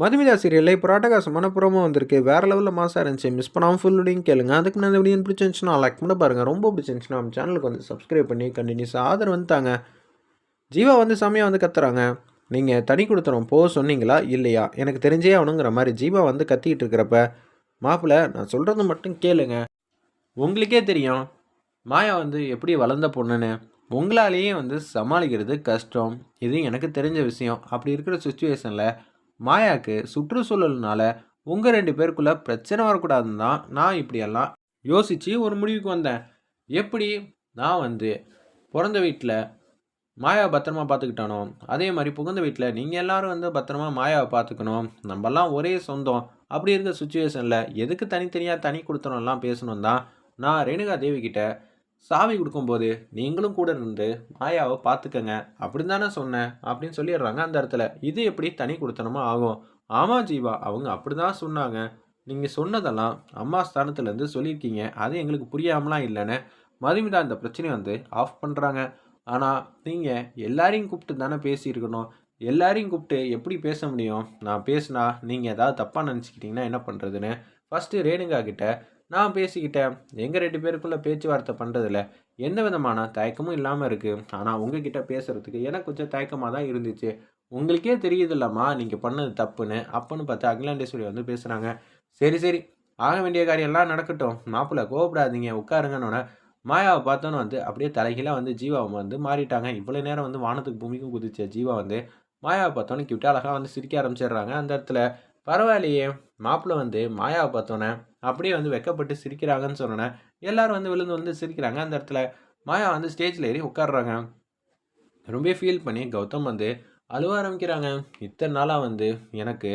மதுமிதா சீரியலில் இப்போ ராட்டகாசமான புறமும் வந்திருக்கு. வேறு லெவலில் மாசாக இருந்துச்சு. மிஸ் பண்ணாமல் ஃபுல்லுடையும் கேளுங்க. அதுக்கு நான் இந்த வீடியோ பிடிச்சிருந்துச்சுன்னா லைக் பண்ண பாருங்கள் ரொம்ப பிடிச்சிருந்துச்சுன்னா நம்ம சேனலுக்கு வந்து சப்ஸ்கிரைப் பண்ணி கண்டினியூஸாக ஆதரவு வந்துட்டாங்க ஜீவா வந்து செம்மையாக வந்து கத்துறாங்க. நீங்கள் தனி கொடுத்துறோம் போக சொன்னீங்களா? இல்லையா? எனக்கு தெரிஞ்சே ஆகணுங்கிற மாதிரி ஜீவா வந்து கத்திக்கிட்டு இருக்கிறப்ப மாப்பிள்ளை நான் சொல்கிறது மட்டும் கேளுங்க. உங்களுக்கே தெரியும். மாயா வந்து எப்படி வளர்ந்த பொண்ணுன்னு. உங்களாலேயே வந்து சமாளிக்கிறது கஷ்டம். இது எனக்கு தெரிஞ்ச விஷயம். அப்படி இருக்கிற சுச்சுவேஷனில் மாயாவுக்கு சுற்றுச்சூழல்னால உங்கள் ரெண்டு பேருக்குள்ளே பிரச்சனை வரக்கூடாதுன்னு தான் நான் இப்படியெல்லாம் யோசித்து ஒரு முடிவுக்கு வந்தேன். எப்படி? நான் வந்து பிறந்த வீட்டில் மாயாவை பத்திரமா பார்த்துக்கிட்டானோ அதே மாதிரி புகுந்த வீட்டில் நீங்கள் எல்லோரும் வந்து பத்திரமா மாயாவை பார்த்துக்கணும். நம்மலாம் ஒரே சொந்தம். அப்படி இருக்க சுச்சுவேஷனில் எதுக்கு தனித்தனியாக தனி கொடுத்தனம்லாம் பேசணும் தான் நான் ரேணுகா தேவி கிட்ட சாவி கொடுக்கும்போது நீங்களும் கூட இருந்து மாயாவை பார்த்துக்கங்க அப்படின்னு தானே சொன்னேன் அப்படின்னு சொல்லிடுறாங்க அந்த இடத்துல. இது எப்படி தனி கொடுத்தனமா ஆகும்? ஆமாம் ஜீவா அவங்க அப்படி தான் சொன்னாங்க. நீங்கள் சொன்னதெல்லாம் அம்மா ஸ்தானத்துலேருந்து சொல்லியிருக்கீங்க. அது எங்களுக்கு புரியாமலாம் இல்லைன்னு மதுமிதா இந்த பிரச்சனையை வந்து ஆஃப் பண்ணுறாங்க ஆனால் நீங்கள் எல்லாரையும் கூப்பிட்டு தானே பேசியிருக்கணும். எல்லாரையும் கூப்பிட்டு எப்படி பேச முடியும்? நான் பேசினா நீங்கள் ஏதாவது தப்பாக நினச்சிக்கிட்டிங்கன்னா என்ன பண்ணுறதுன்னு ஃபஸ்ட்டு ரேணுகா கிட்ட நான் பேசிக்கிட்டேன். எங்கள் ரெண்டு பேருக்குள்ளே பேச்சுவார்த்தை பண்ணுறதுல எந்த விதமான தயக்கமும் இல்லாமல் இருக்குது ஆனால் உங்ககிட்ட பேசுகிறதுக்கு எனக்கு கொஞ்சம் தயக்கமாக தான் இருந்துச்சு. உங்களுக்கே தெரியுது இல்லைம்மா நீங்கள் பண்ணது தப்புன்னு அப்பன்னு பார்த்து அகிலாண்டேஸ்வரி வந்து பேசுகிறாங்க சரி சரி. ஆக வேண்டிய காரியம்லாம் நடக்கட்டும். மாப்பிள்ளை கோவப்படாதீங்க. உட்காருங்கன்னொன்னே மாயாவை பார்த்தோன்னு வந்து அப்படியே தலைகீழாக வந்து ஜீவாவை வந்து மாறிட்டாங்க. இவ்வளோ நேரம் வந்து வானத்துக்கு பூமிக்கும் குதிச்ச ஜீவா வந்து மாயாவை பார்த்தோன்னே கிட்ட அழகாக வந்து சிரிக்க ஆரம்பிச்சிடுறாங்க. அந்த இடத்துல பரவாயில்லையே மாப்பிள்ளை வந்து மாயாவை பார்த்தோன்னே அப்படியே வந்து வெக்கப்பட்டு சிரிக்கிறாங்கன்னு சொன்னோன்னே எல்லாரும் வந்து விழுந்து வந்து சிரிக்கிறாங்க. அந்த இடத்துல மாயா வந்து ஸ்டேஜில் ஏறி உட்காடுறாங்க ரொம்ப ஃபீல் பண்ணி கௌதம் வந்து அழுவ ஆரம்பிக்கிறாங்க. இத்தனை நாளாக வந்து எனக்கு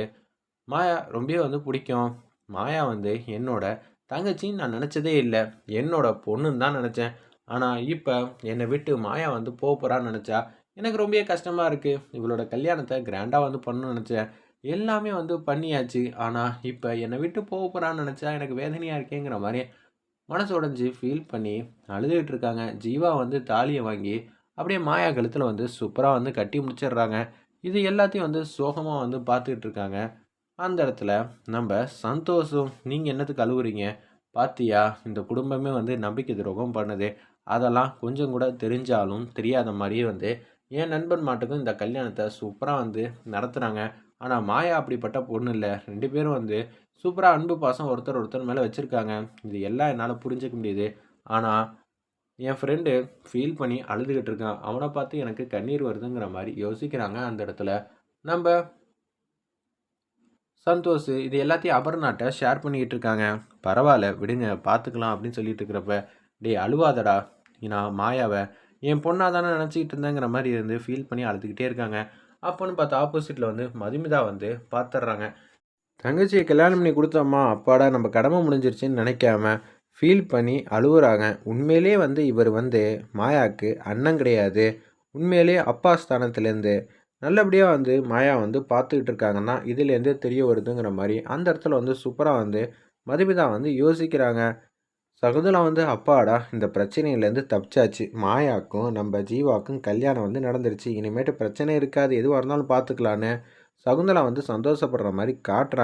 மாயா ரொம்ப வந்து பிடிக்கும். மாயா வந்து என்னோட தங்கச்சின்னு நான் நினச்சதே இல்லை. என்னோட பொண்ணுன்னு தான் நினச்சேன். ஆனால் இப்போ என்னை விட்டு மாயா வந்து போக போகிறான்னு நினச்சா எனக்கு ரொம்ப கஷ்டமாக இருக்குது இவளோட கல்யாணத்தை கிராண்டாக வந்து பண்ணணும்னு நினச்சேன். எல்லாமே வந்து பண்ணியாச்சு. ஆனால் இப்போ என்னை விட்டு போக போகிறான்னு நினச்சா எனக்கு வேதனையாக இருக்கேங்கிற மாதிரி மனசு உடஞ்சி ஃபீல் பண்ணி அழுதுகிட்டு இருக்காங்க. ஜீவா வந்து தாலியை வாங்கி அப்படியே மாயா கழுத்தில் வந்து சூப்பராக வந்து கட்டி முடிச்சிடுறாங்க. இது எல்லாத்தையும் வந்து சோகமாக வந்து பார்த்துக்கிட்டு இருக்காங்க. அந்த இடத்துல நம்ம சந்தோஷம் நீங்கள் என்னத்துக்கு அழுகுறீங்க? பாத்தியா இந்த குடும்பமே வந்து நம்பிக்கை துரோகம் பண்ணுது. அதெல்லாம் கொஞ்சம் கூட தெரிஞ்சாலும் தெரியாத மாதிரியே வந்து என் நண்பன் மாட்டுக்கும் இந்த கல்யாணத்தை சூப்பராக வந்து நடத்துகிறாங்க ஆனால் மாயா அப்படிப்பட்ட பொண்ணு இல்லை ரெண்டு பேரும் வந்து சூப்பராக அன்பு பாசம் ஒருத்தர் ஒருத்தர் மேலே வச்சுருக்காங்க. இது எல்லாம் என்னால் புரிஞ்சிக்க முடியுது. ஆனால் என் ஃப்ரெண்டு ஃபீல் பண்ணி அழுதுகிட்டு இருக்கான். அவனை பார்த்து எனக்கு கண்ணீர் வருதுங்கிற மாதிரி யோசிக்கிறாங்க அந்த இடத்துல. நம்ம சந்தோஷ் இது எல்லாத்தையும் அபர்ணாட்ட ஷேர் பண்ணிக்கிட்டு இருக்காங்க. பரவாயில்ல விடுங்க பார்த்துக்கலாம் அப்படின்னு சொல்லிட்டு இருக்கிறப்ப டே அழுவாதடா. நான் மாயாவை. என் பொண்ணாக தானே நினச்சிக்கிட்டு இருந்தேங்கிற மாதிரி இருந்து ஃபீல் பண்ணி அழுதுகிட்டே இருக்காங்க. அப்போன்னு பார்த்தா ஆப்போசிட்டில் வந்து மதுமிதா வந்து பார்த்துட்றாங்க தங்கச்சியை கல்யாணம் பண்ணி கொடுத்தோம்மா அப்பாடா நம்ம கடமை முடிஞ்சிருச்சுன்னு நினைக்காம ஃபீல் பண்ணி அழுகுறாங்க உண்மையிலே வந்து இவர் வந்து மாயாவுக்கு அண்ணன் கிடையாது. உண்மையிலே அப்பா ஸ்தானத்துலேருந்து நல்லபடியாக வந்து மாயா வந்து பார்த்துக்கிட்டு இருக்காங்கன்னா இதுலேருந்தே தெரிய வருதுங்கிற மாதிரி அந்த இடத்துல வந்து சூப்பராக வந்து மதுமிதா வந்து யோசிக்கிறாங்க. சகுந்தலா வந்து அப்பாடா இந்த பிரச்சனையிலேருந்து தப்பிச்சாச்சு. மாயாக்கும் நம்ம ஜீவாக்கும் கல்யாணம் வந்து நடந்துருச்சு. இனிமேட்டு பிரச்சனை இருக்காது. எதுவாக இருந்தாலும் பார்த்துக்கலான்னு சகுந்தலா வந்து சந்தோஷப்படுற மாதிரி காட்டுறாங்க